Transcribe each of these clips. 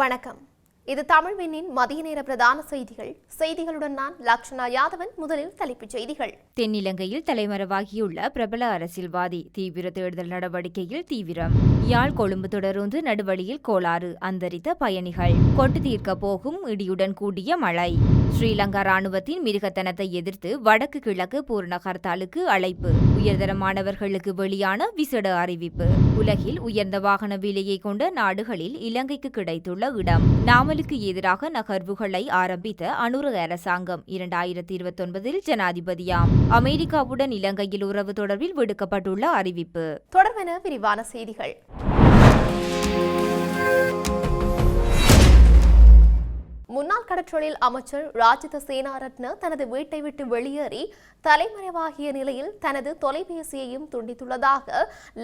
வணக்கம். இது தமிழ்வினின் மதிய நேர பிரதான செய்திகள். செய்திகளுடன் நான் லக்ஷனா யாதவன் முதலில் தலைப்புச் செய்திகள். தென்னிலங்கையில் தலைமறைவாகியுள்ள பிரபல அரசியல்வாதி தீவிர தேடுதல் நடவடிக்கையில் தீவிரம். யாழ் கொழும்பு தொடருந்து நடுவழியில் கோளாறு அந்தரித்த பயணிகள். கொட்டு தீர்க்க போகும் இடியுடன் கூடிய மழை. ஸ்ரீலங்கா ராணுவத்தின் மிருகத்தனத்தை எதிர்த்து வடக்கு கிழக்கு பூரண ஹர்த்தாலுக்கு அழைப்பு. உயர்தரமானவர்களுக்கு வெளியான விசேட அறிவிப்பு. உலகில் உயர்ந்த வாகன விலையை கொண்ட நாடுகளில் இலங்கைக்கு கிடைத்துள்ள இடம். நாமலுக்கு எதிராக நகர்வுகளை ஆரம்பித்த அனுர அரசாங்கம் இரண்டாயிரத்தி இருபத்தொன்பதில் ஜனாதிபதியாம். அமெரிக்காவுடன் இலங்கையில் உறவு தொடர்பில் விடுக்கப்பட்டுள்ள அறிவிப்பு. தொடர்பென விரிவான செய்திகள். முன்னாள் கடற்றொழில் அமைச்சர் ராஜித சேனாரத்ன தனது வீட்டை விட்டு வெளியேறி தலைமறைவாகிய நிலையில் தனது தொலைபேசியையும் துண்டித்துள்ளதாக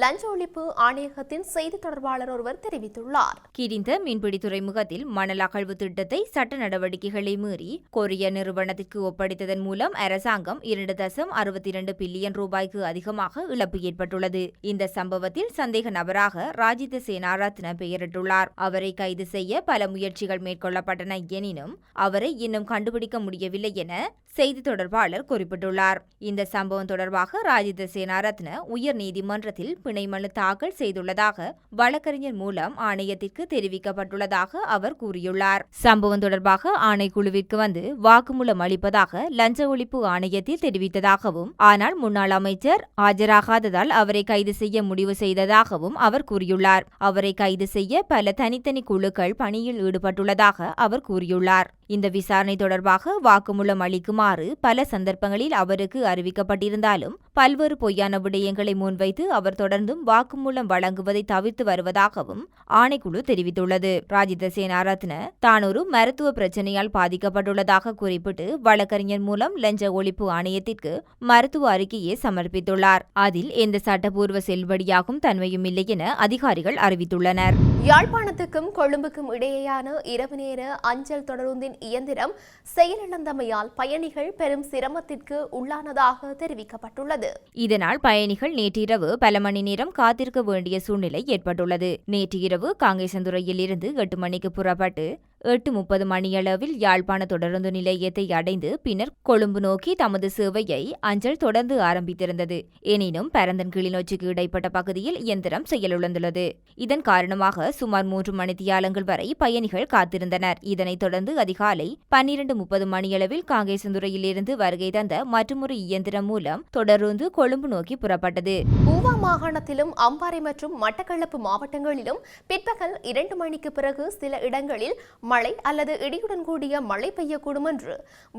லஞ்ச ஒழிப்பு ஆணையகத்தின் செய்தி தொடர்பாளர் ஒருவர் தெரிவித்துள்ளார். கிரிந்த மீன்பிடி துறைமுகத்தில் மணல் அகழ்வு திட்டத்தை சட்ட நடவடிக்கைகளை மீறி கொரிய நிறுவனத்திற்கு ஒப்படைத்ததன் மூலம் அரசாங்கம் இரண்டு தசம் அறுபத்தி இரண்டு பில்லியன் ரூபாய்க்கு அதிகமாக இழப்பு ஏற்பட்டுள்ளது. இந்த சம்பவத்தில் சந்தேக நபராக ராஜித சேனாரத்ன பெயரிட்டுள்ளார். அவரை கைது செய்ய பல முயற்சிகள் மேற்கொள்ளப்பட்டன எனினும் அவரை இன்னும் கண்டுபிடிக்க முடியவில்லை என செய்தி தொடர்பாளர் குறிப்பிட்டுள்ளார். இந்த சம்பவம் தொடர்பாக ராஜித சேனாரத்ன உயர் நீதிமன்றத்தில் பிணை மனு தாக்கல் செய்துள்ளதாக வழக்கறிஞர் மூலம் ஆணையத்திற்கு தெரிவிக்கப்பட்டுள்ளதாக அவர் கூறியுள்ளார். சம்பவம் தொடர்பாக ஆணைக்குழுவிற்கு வந்து வாக்குமூலம் அளிப்பதாக லஞ்ச ஒழிப்பு ஆணையத்தில் தெரிவித்ததாகவும் ஆனால் முன்னாள் அமைச்சர் ஆஜராகாததால் அவரை கைது செய்ய முடிவு செய்ததாகவும் அவர் கூறியுள்ளார். அவரை கைது செய்ய பல தனித்தனி குழுக்கள் பணியில் ஈடுபட்டுள்ளதாக அவர் கூறியுள்ளார் Friular இந்த விசாரணை தொடர்பாக வாக்குமூலம் அளிக்குமாறு பல சந்தர்ப்பங்களில் அவருக்கு அறிவிக்கப்பட்டிருந்தாலும் பல்வேறு பொய்யான விடயங்களை முன்வைத்து அவர் தொடர்ந்தும் வாக்குமூலம் வழங்குவதை தவிர்த்து வருவதாகவும் ஆணைக்குழு தெரிவித்துள்ளது. ராஜித சேனாரத்ன தான் ஒரு மருத்துவ பிரச்சனையால் பாதிக்கப்பட்டுள்ளதாக குறிப்பிட்டு வழக்கறிஞர் மூலம் லஞ்ச ஒழிப்பு ஆணையத்திற்கு மருத்துவ அறிக்கையை சமர்ப்பித்துள்ளார். அதில் எந்த சட்டப்பூர்வ செல்வடியாகும் தன்மையும் இல்லை என அதிகாரிகள் அறிவித்துள்ளனர். யாழ்ப்பாணத்துக்கும் கொழும்புக்கும் இடையேயான இரவு நேர அஞ்சல் தொடருந்தின் இயந்திரம் செயலிழந்தமையால் பயணிகள் பெரும் சிரமத்திற்கு உள்ளானதாக தெரிவிக்கப்பட்டுள்ளது. இதனால் பயணிகள் நேற்றிரவு பல மணி நேரம் காத்திருக்க வேண்டிய சூழ்நிலை ஏற்பட்டுள்ளது. நேற்று இரவு காங்கேசந்துறையில் இருந்து எட்டு மணிக்கு புறப்பட்டு எட்டு முப்பது மணியளவில் யாழ்ப்பாண தொடருந்து நிலையத்தை அடைந்து பின்னர் கொழும்பு நோக்கி தமது சேவையை அஞ்சல் தொடர்ந்து ஆரம்பித்திருந்தது. எனினும் பரந்தன் கிளிநொச்சிக்கு இடைப்பட்ட பகுதியில் இயந்திரம் செயலிழந்துள்ளது. இதன் காரணமாக சுமார் மூன்று மணித்தியாலங்கள் வரை பயணிகள் காத்திருந்தனர். இதனைத் தொடர்ந்து அதிகாலை பன்னிரண்டு முப்பது மணியளவில் காங்கேசந்துறையிலிருந்து வருகை தந்த மற்றொரு இயந்திரம் மூலம் தொடருந்து கொழும்பு நோக்கி புறப்பட்டது. பூவா மாகாணத்திலும் அம்பாறை மற்றும் மட்டக்களப்பு மாவட்டங்களிலும் பிற்பகல் இரண்டு மணிக்கு பிறகு சில இடங்களில் மழை அல்லது இடியுடன் கூடிய மழை பெய்யக்கூடும் என்று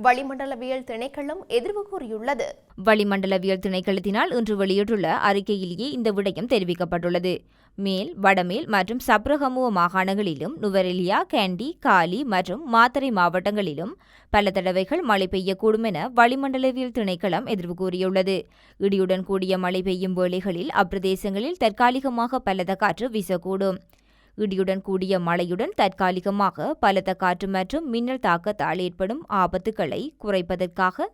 வளிமண்டலவியல் திணைக்களம் எதிர்வு கூறியுள்ளது. வளிமண்டலவியல் திணைக்களத்தினால் இன்று வெளியிட்டுள்ள அறிக்கையிலேயே இந்த விடயம் தெரிவிக்கப்பட்டுள்ளது. மேல் வடமேல் மற்றும் சப்ரகமுவ மாகாணங்களிலும் நுவரெலியா கேண்டி காலி மற்றும் மாத்தறை மாவட்டங்களிலும் பல தடவைகள் மழை பெய்யக்கூடும் என வளிமண்டலவியல் திணைக்களம் எதிர்வு கூறியுள்ளது. இடியுடன் கூடிய மழை பெய்யும் வேளைகளில் அப்பிரதேசங்களில் தற்காலிகமாக பலத்த காற்று வீசக்கூடும். இடியுடன் கூடிய மழையுடன் தற்காலிகமாக பலத்த காற்று மற்றும் மின்னல் தாக்கத்தால் ஏற்படும் ஆபத்துக்களை குறைப்பதற்காக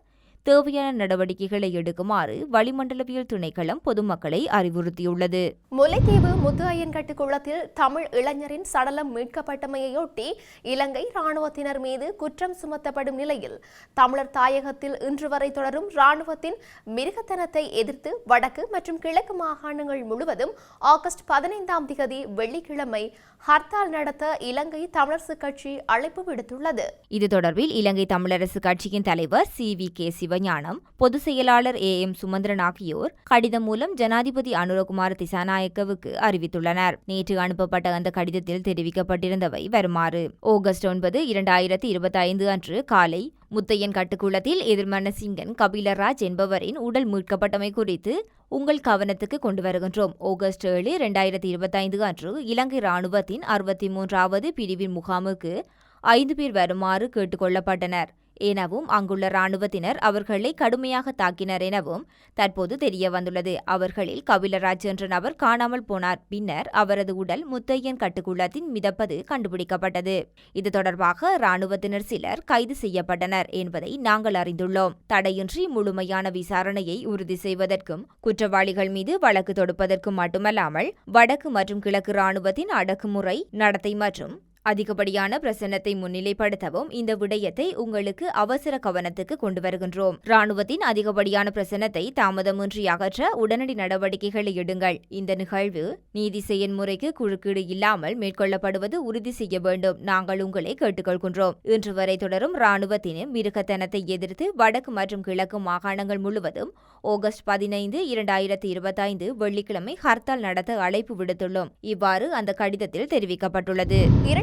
தேவையான நடவடிக்கைகளை எடுக்குமாறு வளிமண்டலவியல் திணைக்களம் பொதுமக்களை அறிவுறுத்தியுள்ளது. முல்லைத்தீவு முத்து ஐயன்கட்டு குளத்தில் தமிழ் இளைஞரின் சடலம் மீட்கப்பட்டமையொட்டி இலங்கை ராணுவத்தினர் மீது குற்றம் சுமத்தப்படும் நிலையில் தமிழர் தாயகத்தில் இன்று வரை தொடரும் ராணுவத்தின் மிருகத்தனத்தை எதிர்த்து வடக்கு மற்றும் கிழக்கு மாகாணங்கள் முழுவதும் ஆகஸ்ட் பதினைந்தாம் திகதி வெள்ளிக்கிழமை ஹர்த்தால் நடத்த இலங்கை தமிழரசு கட்சி அழைப்பு விடுத்துள்ளது. இது தொடர்பில் இலங்கை தமிழரசு கட்சியின் தலைவர் சி வி கே சிவஞானம் பொதுச் செயலாளர் ஏ எம் சுமந்திரன் ஆகியோர் கடிதம் மூலம் ஜனாதிபதி அனுரகுமார் திசாநாயக்கவுக்கு அறிவித்துள்ளனர். நேற்று அனுப்பப்பட்ட அந்த கடிதத்தில் தெரிவிக்கப்பட்டிருந்தவை வருமாறு. ஆகஸ்ட் ஒன்பது இரண்டாயிரத்தி இருபத்தி ஐந்து அன்று காலை முத்தையன் கட்டுக்குளத்தில் எதிர்மனசிங்கன் கபிலராஜ் என்பவரின் உடல் மீட்கப்பட்டமை குறித்து உங்கள் கவனத்துக்கு கொண்டு வருகின்றோம். ஆகஸ்ட் ஏழு இரண்டாயிரத்தி இருபத்தைந்து அன்று இலங்கை ராணுவத்தின் அறுபத்தி மூன்றாவது பிரிவின் முகாமுக்கு ஐந்து பேர் வருமாறு கேட்டுக்கொள்ளப்பட்டனர் எனவும் அங்குள்ள ராணுவத்தினர் அவர்களை கடுமையாக தாக்கினர் எனவும் தற்போது தெரிய வந்துள்ளது அவர்களில் கபிலராஜ் என்ற நபர் காணாமல் போனார். பின்னர் அவரது உடல் முத்தையன் கட்டுக்குள்ளத்தின் மிதப்பது கண்டுபிடிக்கப்பட்டது. இது தொடர்பாக ராணுவத்தினர் சிலர் கைது செய்யப்பட்டனர் என்பதை நாங்கள் அறிந்துள்ளோம். தடையின்றி முழுமையான விசாரணையை உறுதி செய்வதற்கும் குற்றவாளிகள் மீது வழக்கு தொடுப்பதற்கும் மட்டுமல்லாமல் வடக்கு மற்றும் கிழக்கு ராணுவத்தின் அடக்குமுறை நடத்தை மற்றும் அதிகப்படியான பிரசன்னத்தை முன்னிலைப்படுத்தவும் இந்த விடயத்தை உங்களுக்கு அவசர கவனத்துக்கு கொண்டு வருகின்றோம். ராணுவத்தின் அதிகப்படியான பிரசன்னத்தை தாமதமின்றி அகற்ற உடனடி நடவடிக்கைகளை எடுங்கள். இந்த நிகழ்வு நீதி செயன்முறைக்கு குறுக்கீடு இல்லாமல் மேற்கொள்ளப்படுவது உறுதி செய்ய வேண்டும். நாங்கள் உங்களை கேட்டுக்கொள்கின்றோம். இன்று வரை தொடரும் ராணுவத்தின் மிருகத்தனத்தை எதிர்த்து வடக்கு மற்றும் கிழக்கு மாகாணங்கள் முழுவதும் ஆகஸ்ட் பதினைந்து இரண்டாயிரத்தி இருபத்தைந்து வெள்ளிக்கிழமை ஹர்த்தால் நடத்த அழைப்பு விடுத்துள்ளோம். இவ்வாறு அந்த கடிதத்தில் தெரிவிக்கப்பட்டுள்ளது.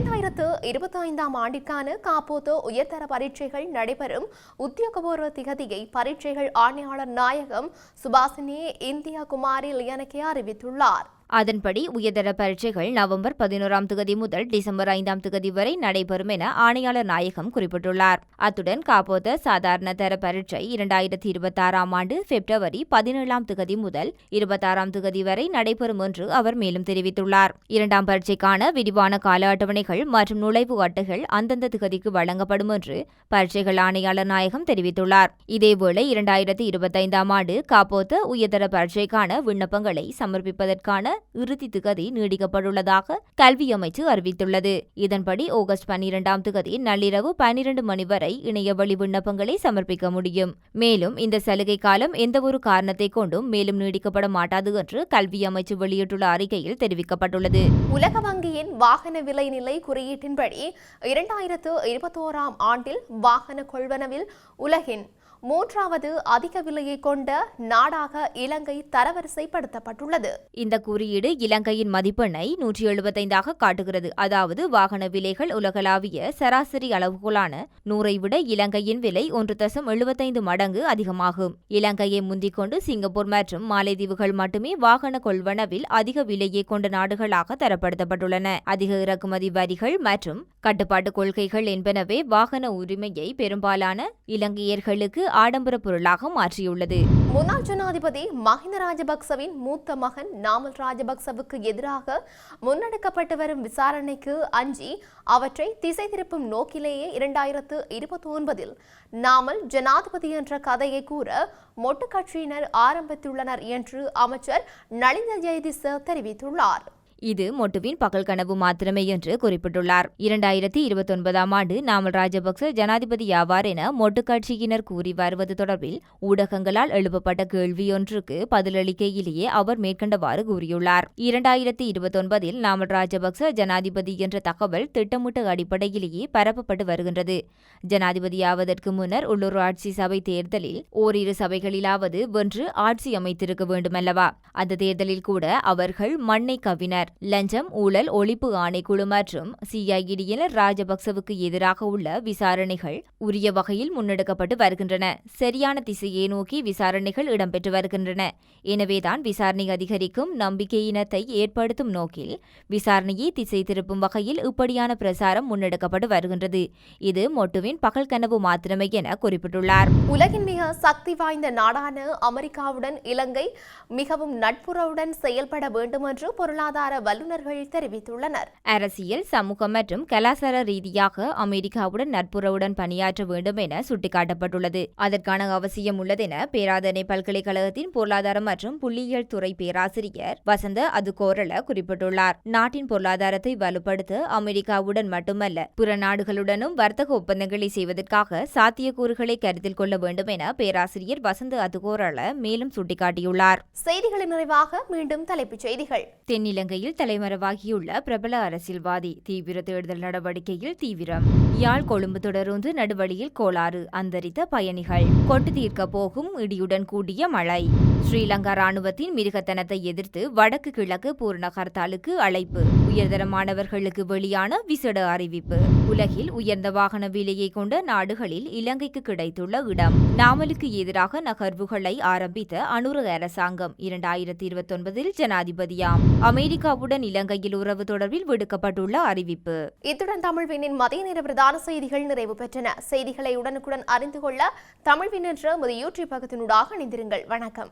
இரண்டாயிரத்து இருபத்தி ஐந்தாம் ஆண்டிற்கான காப்போத்து உயர்தர பரீட்சைகள் நடைபெறும். உத்தியோகபூர்வ திகதியை பரீட்சைகள் ஆணையாளர் நாயகம் சுபாசினி இந்தியா குமாரி லியனக்கே அறிவித்துள்ளார். அதன்படி உயர்தர பரீட்சைகள் நவம்பர் பதினோராம் தேதி முதல் டிசம்பர் ஐந்தாம் தேதி வரை நடைபெறும் என ஆணையாளர் நாயகம் குறிப்பிட்டுள்ளார். அத்துடன் காப்போத சாதாரண தர பரீட்சை இரண்டாயிரத்தி இருபத்தாறாம் ஆண்டு பிப்ரவரி பதினேழாம் தேதி முதல் இருபத்தாறாம் தேதி வரை நடைபெறும் என்று அவர் மேலும் தெரிவித்துள்ளார். இரண்டாம் பரீட்சைக்கான விரிவான கால அட்டவணைகள் மற்றும் நுழைவு அட்டைகள் அந்தந்த திகதிக்கு வழங்கப்படும் என்று பரீட்சைகள் ஆணையாளர் நாயகம் தெரிவித்துள்ளார். இதேவேளை இரண்டாயிரத்தி இருபத்தைந்தாம் ஆண்டு காப்போத்த உயர்தர பரீட்சைக்கான விண்ணப்பங்களை சமர்ப்பிப்பதற்கான இறுதி திகதி நீடிக்கப்பட்டுள்ளதாக கல்வி அமைச்சு அறிவித்துள்ளது. இதன்படி ஆகஸ்ட் பன்னிரெண்டாம் திகதி நள்ளிரவு பன்னிரண்டு மணி வரை இணையவழி விண்ணப்பங்களை சமர்ப்பிக்க முடியும். மேலும் இந்த சலுகை காலம் எந்தவொரு காரணத்தை கொண்டும் மேலும் நீடிக்கப்பட மாட்டாது என்று கல்வி அமைச்சு வெளியிட்டுள்ள அறிக்கையில் தெரிவிக்கப்பட்டுள்ளது. உலக வங்கியின் வாகன விலை நிலை குறியீட்டின்படி இரண்டாயிரத்து இருபத்தோராம் ஆண்டில் வாகன கொள்வனவில் உலகின் மூன்றாவது அதிக விலையை கொண்ட நாடாக இலங்கை தரவரிசைப்படுத்தப்பட்டுள்ளது. இந்த குறியீடு இலங்கையின் மதிப்பெண்ணை நூற்றி எழுபத்தைந்தாக காட்டுகிறது. அதாவது வாகன விலைகள் உலகளாவிய சராசரி அளவுகோலான நூறை விட இலங்கையின் விலை ஒன்று தசம் எழுபத்தைந்து மடங்கு அதிகமாகும். இலங்கையை முந்திக் கொண்டு சிங்கப்பூர் மற்றும் மாலைதீவுகள் மட்டுமே வாகன கொள்வனவில் அதிக விலையை கொண்ட நாடுகளாக தரப்படுத்தப்பட்டுள்ளன. அதிக இறக்குமதி வரிகள் மற்றும் கட்டுப்பாட்டு கொள்கைகள் என்பனவே வாகன உரிமையை பெரும்பாலான இலங்கையர்களுக்கு ஆடம்பர பொருளாக மாற்றியுள்ளது. முன்னாள் ஜனாதிபதி மஹிந்த ராஜபக்சவின் மூத்த மகன் நாமல் ராஜபக்சவுக்கு எதிராக முன்னெடுக்கப்பட்டு வரும் விசாரணைக்கு அஞ்சி அவற்றை திசை திருப்பும் நோக்கிலேயே இரண்டாயிரத்து இருபத்தி ஒன்பதில் நாமல் ஜனாதிபதி என்ற கதையை கூற மொட்டு கட்சியினர் ஆரம்பித்துள்ளனர் என்று அமைச்சர் நளிந்த ஜெயதிச தெரிவித்துள்ளார். இது மொட்டுவின் பகல் கனவு மாத்திரமே என்று குறிப்பிட்டுள்ளார். இரண்டாயிரத்தி இருபத்தொன்பதாம் ஆண்டு நாமல் ராஜபக்ச ஜனாதிபதியாவார் என மொட்டு கட்சியினர் கூறி வருவது தொடர்பில் ஊடகங்களால் எழுப்பப்பட்ட கேள்வியொன்றுக்கு பதிலளிக்கையிலேயே அவர் மேற்கண்டவாறு கூறியுள்ளார். இரண்டாயிரத்தி இருபத்தொன்பதில் நாமல் ராஜபக்ச ஜனாதிபதி என்ற தகவல் திட்டமிட்ட அடிப்படையிலேயே பரப்பப்பட்டு வருகின்றது. ஜனாதிபதியாவதற்கு முன்னர் உள்ளூராட்சி சபை தேர்தலில் ஓரிரு சபைகளிலாவது வென்று ஆட்சி அமைத்திருக்க வேண்டுமல்லவா? அந்த தேர்தலில் கூட அவர்கள் மண்ணை கவினர். கூறினார் லஞ்சம் ஊழல் ஒழிப்பு ஆணைக்குழு மற்றும் சிஐடியினர் ராஜபக்சவுக்கு எதிராக உள்ள விசாரணைகள் உரிய வகையில் முன்னெடுக்கப்பட்டு வருகின்றன. சரியான திசையை நோக்கி விசாரணைகள் இடம்பெற்று வருகின்றன. எனவேதான் விசாரணை அதிகரிக்கும் நம்பிக்கையினத்தை ஏற்படுத்தும் நோக்கில் விசாரணையை திசை திருப்பும் வகையில் இப்படியான பிரசாரம் முன்னெடுக்கப்பட்டு வருகின்றது. இது மொட்டுவின் பகல் கனவு மாத்திரமே என குறிப்பிட்டுள்ளார். உலகின் மிக சக்தி வாய்ந்த நாடான அமெரிக்காவுடன் இலங்கை மிகவும் நட்புறவுடன் செயல்பட வேண்டும் என்று பொருளாதார வல்லுநர்கள் தெரிவித்துள்ளனர். அரசியல் சமூகம் மற்றும் கலாச்சார ரீதியாக அமெரிக்காவுடன் நட்புறவுடன் பணியாற்ற வேண்டும் என சுட்டிக்காட்டப்பட்டுள்ளது. அதற்கான அவசியம் உள்ளதென பேராதனை பல்கலைக்கழகத்தின் பொருளாதாரம் மற்றும் புள்ளியியல் துறை பேராசிரியர் வசந்த அதுகோரள குறிப்பிட்டுள்ளார். நாட்டின் பொருளாதாரத்தை வலுப்படுத்த அமெரிக்காவுடன் மட்டுமல்ல பிற நாடுகளுடனும் வர்த்தக ஒப்பந்தங்களை செய்வதற்காக சாத்தியக்கூறுகளை கருத்தில் கொள்ள வேண்டும் என பேராசிரியர் வசந்த அதுகோரள மேலும் சுட்டிக்காட்டியுள்ளார். செய்திகளின் நிறைவாக மீண்டும் தலைப்புச் செய்திகள். தென்னிலங்கையில் தலைமறைவாகியுள்ள பிரபல அரசியல்வாதி. தீவிர தேடுதல் நடவடிக்கையில் தீவிரம். யாழ் கொழும்பு தொடருந்து நடுவழியில் கோளாறு அந்தரித்த பயணிகள். கொட்டு தீர்க்க போகும் இடியுடன் கூடிய மழை. ஸ்ரீலங்கா ராணுவத்தின் மிருகத்தனத்தை எதிர்த்து வடக்கு கிழக்கு பூர்ண ஹர்த்தாலுக்கு அழைப்பு. உயர்தர மாணவர்களுக்கு வெளியான விசேட அறிவிப்பு. உலகில் உயர்ந்த வாகன விலையை கொண்ட நாடுகளில் இலங்கைக்கு கிடைத்துள்ள இடம். நாமலுக்கு எதிராக நகர்வுகளை ஆரம்பித்த அனுர அரசாங்கம் இரண்டாயிரத்தி இருபத்தொன்பதில் ஜனாதிபதியாம். அமெரிக்கா இந்தியாவுடன் இலங்கையில் உறவு தொடர்பில் விடுக்கப்பட்டுள்ள அறிவிப்பு. இத்துடன் தமிழ்வினின் மதிய நேர பிரதான செய்திகள் நிறைவு பெற்றன. செய்திகளை உடனுக்குடன் அறிந்து கொள்ள தமிழ்வின் என்ற ஒரு யூடியூப் பக்கத்தினூடாக இணைந்திருங்கள். வணக்கம்.